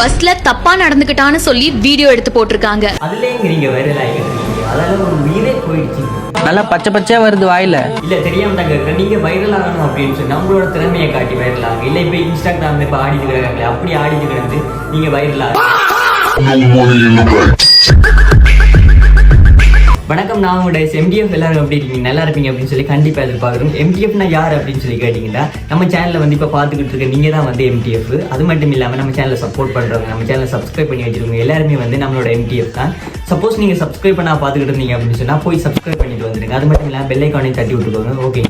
பஸ்ல தப்பா நடந்துக்கிட்டான்னு சொல்லி வீடியோ எடுத்து போட்டிருக்காங்க. அதுலேயும் நீங்க வைரல் ஆகிட்டு இருக்கீங்க அதால ஒரு உயிரே போயிடுச்சு. நல்லா பச்சை பச்சையா வருது வாயில. இல்ல தெரியாம தாங்க நீங்க வைரல் ஆகணும் அப்படின்னு சொன்னா உங்களோட திறமையை காட்டி வைரல் ஆகுங்க. இல்ல இப்ப இன்ஸ்டாகிராம்ல இப்ப ஆடிட்டு கிடக்காங்களே அப்படி ஆடிட்டு கிடந்து நீங்க வைரல் ஆகுங்க. வணக்கம் நான் உங்களுடைய எம்டிஎஃப் எல்லாரும் எப்படி இருக்கீங்க? நல்லா இருப்பீங்க அப்படின்னு சொல்லி கண்டிப்பா எதிர்பார்க்குறோம். எம்டிஎஃப்னா யார் அப்படின்னு சொல்லி கேட்டீங்கன்னா நம்ம சேனல்ல வந்து இப்போ பார்த்துக்கிட்டு இருக்க நீங்க தான் வந்து எம்டிஎஃப் அது மட்டும் இல்லாம நம்ம சேனலை சப்போர்ட் பண்றவங்க நம்ம சேனலை சப்ஸ்கிரைப் பண்ணி வச்சிருக்கவங்க எல்லாருமே வந்து நம்மளோட எம்டிஎஃப் தான். சப்போஸ் நீங்க சப்ஸ்கிரைப் பண்ணா பார்த்துக்கிட்டு இருந்தீங்க அப்படின்னு சொன்னா போய் சப்ஸ்கிரைப் பண்ணிட்டு வந்துருங்க. அது மட்டும் இல்லாம பெல் ஐக்கானையும் தட்டி விட்டுக்கோங்க. ஓகே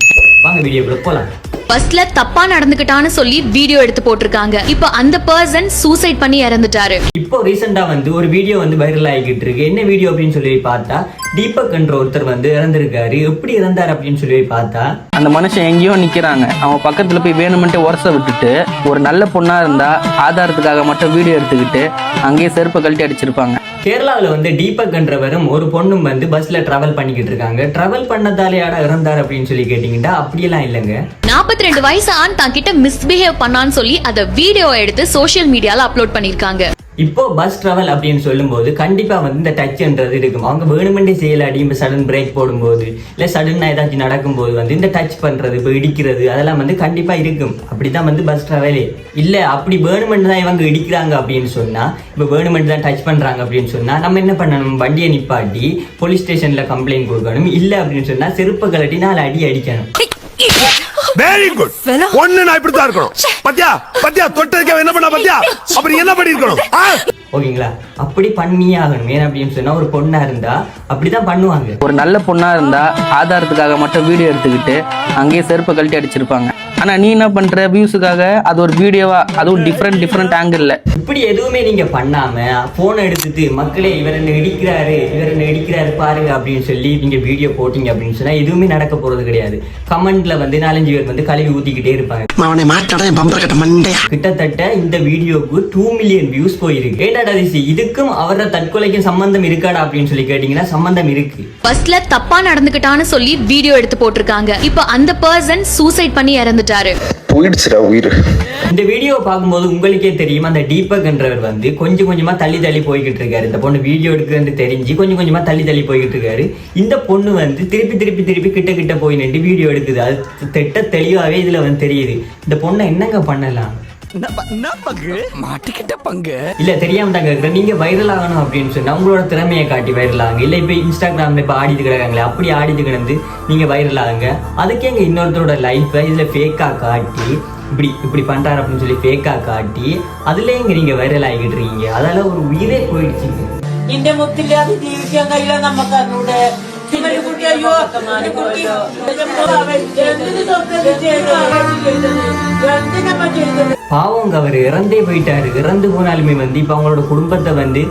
வாங்க வீடியோக்குள்ள போலாம். பஸ்ல தப்பா நடந்துக்கிட்டான்னு சொல்லி வீடியோ எடுத்து போட்டிருக்காங்க. இப்போ அந்த பர்சன் சூசைட் பண்ணி இறந்துட்டாரு. இப்போ ரீசெண்டா வந்து ஒரு வீடியோ வந்து வைரல் ஆகிக்கிட்டு இருக்கு. என்ன வீடியோ அப்படின்னு சொல்லி பார்த்தா தீபக் என்ற ஒருத்தர் வந்து இறந்திருக்காரு. எப்படி இறந்தார் அப்படின்னு சொல்லி பார்த்தா அந்த மனுஷன் எங்கேயோ நிக்கிறாங்க. அவன் பக்கத்துல போய் வேணுமென்ட்டு உரச விட்டுட்டு ஒரு நல்ல பொண்ணா இருந்தா ஆதாரத்துக்காக மட்டும் வீடியோ எடுத்துக்கிட்டு அங்கேயே செருப்பை கழட்டி அடிச்சிருப்பாங்க. கேரளாவில் வந்து தீபக் என்றவரும் ஒரு பொண்ணும் வந்து பஸ்ல டிராவல் பண்ணிக்கிட்டு இருக்காங்க. டிராவல் பண்ணதாலேயாடா இறந்தார் அப்படின்னு சொல்லி கேட்டீங்கன்னா அப்படியெல்லாம் இல்லைங்க. நாற்பத்தி ரெண்டு வயசு ஆண் தான் கிட்ட மிஸ்பிஹேவ் பண்ணான்னு சொல்லி அதை வீடியோ எடுத்து சோஷியல் மீடியால அப்லோட் பண்ணிருக்காங்க இப்போ பஸ் டிராவல் அப்படின்னு சொல்லும்போது கண்டிப்பா வந்து இந்த டச்ன்றது இருக்கும். அவங்க வேணுமெண்டே செய்யலாடி இப்போ சடன் பிரேக் போடும்போது இல்லை சடனா ஏதாச்சும் நடக்கும்போது வந்து இந்த டச் பண்றது இப்போ இடிக்கிறது அதெல்லாம் வந்து கண்டிப்பா இருக்கும். அப்படிதான் வந்து பஸ் டிராவலே இல்ல அப்படி வேணுமெண்டு தான் இவங்க இடிக்கிறாங்க அப்படின்னு சொன்னா இப்போ வேணுமெண்டு தான் டச் பண்றாங்க அப்படின்னு சொன்னா நம்ம என்ன பண்ணணும்? வண்டியை நிப்பாட்டி போலீஸ் ஸ்டேஷன்ல கம்ப்ளைண்ட் கொடுக்கணும். இல்ல அப்படின்னு சொன்னா செருப்பு கலட்டி நாலு அடி அடிக்கணும். வெரி குட் ஒண்ணு நான் இப்படித்தான் இருக்கணும். பத்தியா? பத்தியா? தொட்டதுக்கு என்ன பண்ண பத்தியா? அப்புறம் என்ன பண்ணிருக்கணும்? ஓகேங்களா? அப்படி பண்ணியே ஆகணும் ஏன் அப்படின்னு சொன்னா ஒரு பொண்ணா இருந்தா அப்படிதான் பண்ணுவாங்க. ஒரு நல்ல பொண்ணா இருந்தா ஆதாரத்துக்காக மட்டும் வீடியோ எடுத்துக்கிட்டு அங்கேயே செருப்பை கழட்டி அடிச்சிருப்பாங்க. ஆனா நீ என்ன பண்ற? வியூஸுக்காக அது ஒரு வீடியோவா? அதுவும் டிஃப்ரெண்ட் டிஃப்ரெண்ட் ஆங்கிள் இப்படி எதுவுமே நீங்க பண்ணாம போன் எடுத்துட்டு மக்களே இவர் என்ன இடிக்கிறாரு இவர் என்ன இடிக்கிறாரு பாருங்க அப்படின்னு சொல்லி நீங்க வீடியோ போட்டீங்க அப்படின்னு சொன்னா எதுவுமே நடக்க போறது கிடையாது. கமெண்ட்ல வந்து நாலஞ்சு பேர் வந்து கழுவி ஊத்திக்கிட்டே இருப்பாங்க. அவனை மாட்டாடா என் பம்பர கட்ட மண்டையா? கிட்டத்தட்ட இந்த வீடியோக்கு டூ மில்லியன் வியூஸ் போயிருக்கு. ஏடாடா திசி இதுக்கும் அவரோட தற்கொலைக்கும் சம்பந்தம் இருக்காடா அப்படின்னு சொல்லி கேட்டீங்கன்னா சம்பந்தம் இருக்கு. பஸ்ல தப்பா நடந்துக்கிட்டான்னு சொல்லி வீடியோ எடுத்து போட்டிருக்காங்க. இப்போ அந்த பர்சன் சூசைட் பண்ணி இறந்துட்டாரு. போயிடுச்சுடா உயிர். இந்த வீடியோவை பார்க்கும்போது உங்களுக்கே தெரியும் அந்த தீபக் என்றவர் வந்து கொஞ்சம் கொஞ்சமாக தள்ளி தள்ளி போய்கிட்டு இருக்காரு. இந்த பொண்ணு வீடியோ எடுக்குன்னு தெரிஞ்சு கொஞ்சம் கொஞ்சமாக தள்ளி தள்ளி போய்கிட்டு இருக்காரு. இந்த பொண்ணு வந்து திருப்பி திருப்பி திருப்பி கிட்ட கிட்ட போய் நின்று வீடியோ எடுக்குது. அது திட்ட தெளிவாகவே இதில் வந்து தெரியுது. இந்த பொண்ணை என்னங்க பண்ணலாம்? பங்கு? மாட்டிக்கிட்ட பங்கு? இல்ல தெரியாம தாங்க இருக்கிற நீங்க வைரல் ஆகணும் அப்படின்னு சொல்லி நம்மளோட திறமையை காட்டி வைரல் ஆகுங்க. இல்ல இப்ப இன்ஸ்டாகிராம்ல இப்ப ஆடிட்டு கிடக்காங்களே அப்படி ஆடிட்டு கிடந்து நீங்க வைரல் ஆகுங்க. அதுக்கே எங்க இன்னொருத்தரோட லைஃப் இதுல ஃபேக்கா காட்டி இப்படி இப்படி பண்றாரு அப்படின்னு சொல்லி ஃபேக்கா காட்டி அதுலயே இங்க நீங்க வைரல் ஆகிட்டு இருக்கீங்க? அதால ஒரு உயிரே போயிடுச்சு இந்த முத்தில அது ஜீவிக்க கையில நம்ம கண்ணோட കുട്ടി അയ്യോ ഈ കുട്ടി എന്തിന് സ്വന്തം ചെയ്തത് എന്തിനമ്മ ചെയ്തത് பாவங்க அவர் இறந்தே போயிட்டாரு இறந்து போனாலுமே வந்து இப்போ அவங்களோட குடும்பத்தை வந்து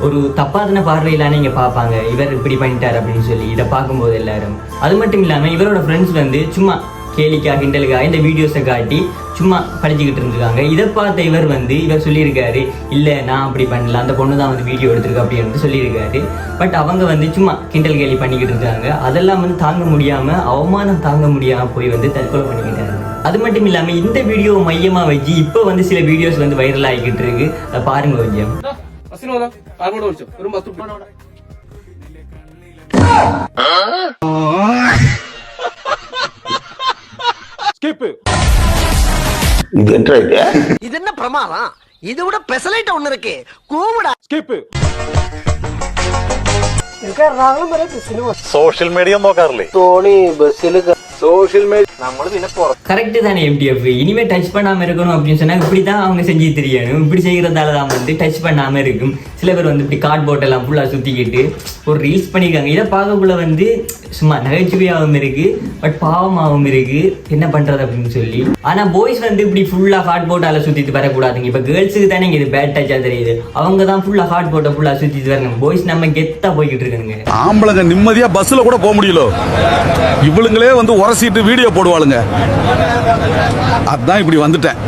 ஒரு தப்பாதன பார்வையிலான இங்க பார்ப்பாங்க இவர் இப்படி பண்ணிட்டாரு அப்படின்னு சொல்லி இதை பார்க்கும்போது எல்லாரும் அது மட்டும் இல்லாம இவரோட ஃப்ரெண்ட்ஸ் வந்து சும்மா கேலிக்கா கிண்டலுக்கா இந்த வீடியோஸை காட்டி சும்மா படிச்சுக்கிட்டு இருந்திருக்காங்க. இதை பார்த்த இவர் வந்து இவர் சொல்லியிருக்காரு இல்லை நான் அப்படி பண்ணல. அந்த பொண்ணு தான் வந்து வீடியோ எடுத்திருக்கா அப்படின்னு சொல்லியிருக்காரு. பட் அவங்க வந்து சும்மா கிண்டல் கேலி பண்ணிக்கிட்டு இருக்காங்க. அதெல்லாம் வந்து தாங்க முடியாம அவமானம் தாங்க முடியாம போய் வந்து தற்கொலை பண்ணிக்கிட்டாங்க. அது மட்டும் இல்லாம இந்த வீடியோ மையமா வச்சு இப்போ வந்து சில வீடியோஸ் வந்து வைரல் ஆகிக்கிட்டு இருக்கு. அதை பாருங்க கொஞ்சம் இது என்ன இது இது என்ன பிரமாதம் இது விட பெசலைட் ஒண்ணு இருக்கு கூவுடா സോഷ്യൽ മീഡിയ നോക്കാറില്ലേ கரெக்ட் தானே எம்டிஎஃப் இனிமே டச் பண்ணாம இருக்கணும் அப்படின்னு சொன்னா இப்படி தான் அவங்க செஞ்சு தெரியணும். இப்படி செய்யறதால தான் வந்து டச் பண்ணாம இருக்கும். சில பேர் வந்து இப்படி கார்ட்போர்ட் எல்லாம் ஃபுல்லா சுத்திக்கிட்டு ஒரு ரீல்ஸ் பண்ணிருக்காங்க. இதை பார்க்கக்குள்ள வந்து சும்மா நகைச்சுவையாகவும் இருக்கு பட் பாவமாகவும் இருக்கு. என்ன பண்றது அப்படின்னு சொல்லி. ஆனா பாய்ஸ் வந்து இப்படி ஃபுல்லா ஹார்ட் போட்டால சுத்திட்டு வரக்கூடாதுங்க. இப்ப கேர்ள்ஸுக்கு தானே இது பேட் டச்சா தெரியுது. அவங்க தான் ஃபுல்லா ஹார்ட் போட்டை ஃபுல்லா சுத்திட்டு வரணும். பாய்ஸ் நம்ம கெத்தா போய்கிட்டு இருக்காங்க ஆம்பளைங்க நிம்மதியா பஸ்ல கூட போக முடியல? இவளுங்களே வந்து உரசிட்டு வீடியோ போடுவாளுங்க. அதான் இப்படி வந்துட்டேன்.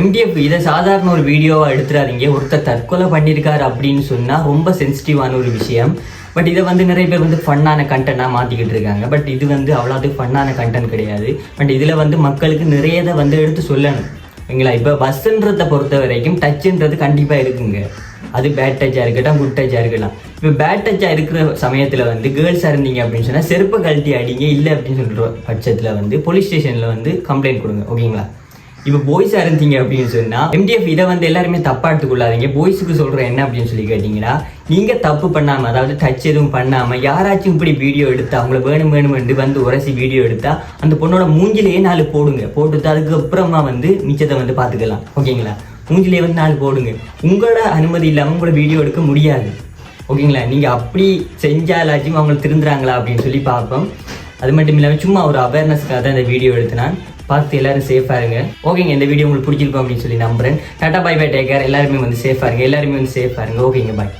எம்டிஎஃப் இதை சாதாரண ஒரு வீடியோவா எடுத்துறாதீங்க. ஒருத்தர் தற்கொலை பண்ணியிருக்காரு அப்படின்னு சொன்னா ரொம்ப சென்சிட்டிவான ஒரு விஷயம். பட் இதை வந்து நிறைய பேர் வந்து ஃபன்னான கண்டென்ட்டாக மாற்றிக்கிட்டு இருக்காங்க. பட் இது வந்து அவ்வளோது ஃபன்னான கண்டென்ட் கிடையாது. பட் இதில் வந்து மக்களுக்கு நிறையதை வந்து எடுத்து சொல்லணும். ஓகேங்களா? இப்போ பஸ்ன்றதை பொறுத்த வரைக்கும் டச்சுன்றது கண்டிப்பாக இருக்குங்க. அது பேட் டச்சாக இருக்கட்டும் குட் டச்சாக இருக்கலாம் இப்போ பேட் டச்சாக இருக்கிற சமயத்தில் வந்து கேர்ள்ஸாக இருந்தீங்க அப்படின்னு சொன்னால் செருப்பு கழட்டி அடிங்க இல்லை அப்படின்னு சொல்கிற பட்சத்தில் வந்து போலீஸ் ஸ்டேஷனில் வந்து கம்ப்ளைண்ட் கொடுங்க ஓகேங்களா இப்போ பாய்ஸாக இருந்தீங்க அப்படின்னு சொன்னால் எம்டிஎஃப் இதை வந்து எல்லாருமே தப்பாக எடுத்துக்கொள்ளாதீங்க. பாய்ஸுக்கு சொல்கிற என்ன அப்படின்னு சொல்லி கேட்டிங்கன்னா நீங்கள் தப்பு பண்ணாமல் அதாவது டச் எதுவும் பண்ணாமல் யாராச்சும் இப்படி வீடியோ எடுத்தால் அவங்கள வேணும் வேணுமென்று வந்து உரசி வீடியோ எடுத்தால் அந்த பொண்ணோட மூஞ்சிலேயே நாலு போடுங்க. போட்டுட்டு அதுக்கப்புறமா வந்து மிச்சத்தை வந்து பார்த்துக்கலாம் ஓகேங்களா மூஞ்சிலே வந்து நாலு போடுங்க. உங்களோட அனுமதி இல்லாமல் உங்களோட வீடியோ எடுக்க முடியாது. ஓகேங்களா? நீங்கள் அப்படி செஞ்சாலாச்சும் அவங்க திருந்துறாங்களா அப்படின்னு சொல்லி பார்ப்போம். அது மட்டும் இல்லாமல் சும்மா ஒரு அவேர்னஸ்க்காக தான் இந்த வீடியோ எடுத்தினான் பார்த்து எல்லாரும் சேஃபாக இருங்க. ஓகேங்க இந்த வீடியோ உங்களுக்கு பிடிச்சிருக்கோம் அப்படின்னு சொல்லி நம்புறேன். டாட்டா பை டேக் கேர் எல்லாருமே வந்து சேஃபாக இருங்க. எல்லாருமே வந்து சேஃபாக இருங்க. ஓகேங்க பாய்